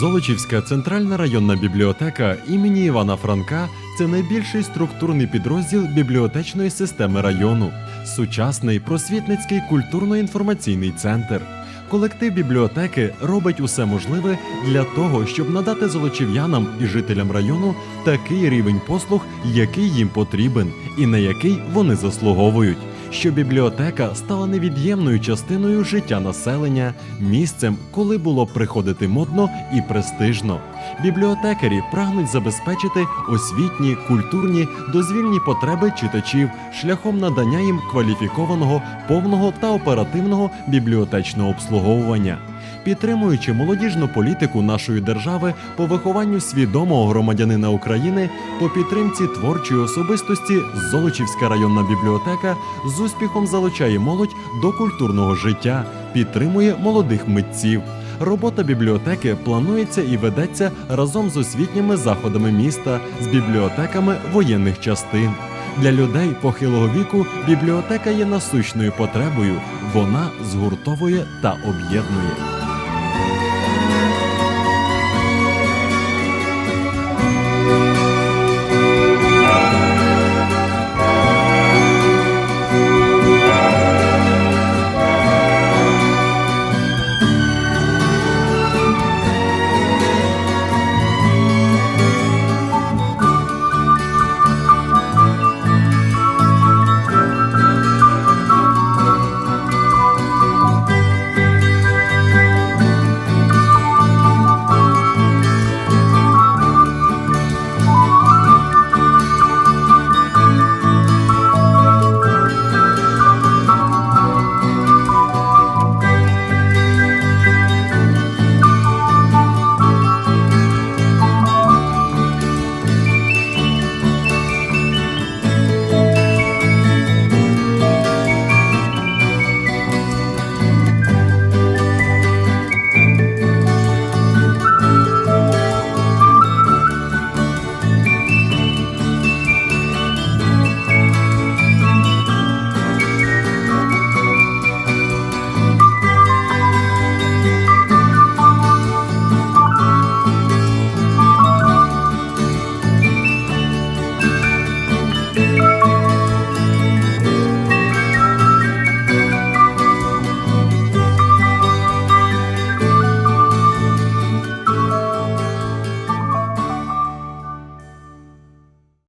Золочівська центральна районна бібліотека імені Івана Франка це найбільший структурний підрозділ бібліотечної системи району, сучасний просвітницький культурно-інформаційний центр. Колектив бібліотеки робить усе можливе для того, щоб надати золочів'янам і жителям району такий рівень послуг, який їм потрібен, і на який вони заслуговують. Що бібліотека стала невід'ємною частиною життя населення, місцем, коли було приходити модно і престижно. Бібліотекарі прагнуть забезпечити освітні, культурні, дозвільні потреби читачів шляхом надання їм кваліфікованого, повного та оперативного бібліотечного обслуговування. Підтримуючи молодіжну політику нашої держави по вихованню свідомого громадянина України, по підтримці творчої особистості Золочівська районна бібліотека з успіхом залучає молодь до культурного життя, підтримує молодих митців. Робота бібліотеки планується і ведеться разом з освітніми заходами міста, з бібліотеками воєнних частин. Для людей похилого віку бібліотека є насущною потребою. Вона згуртовує та об'єднує. Bye.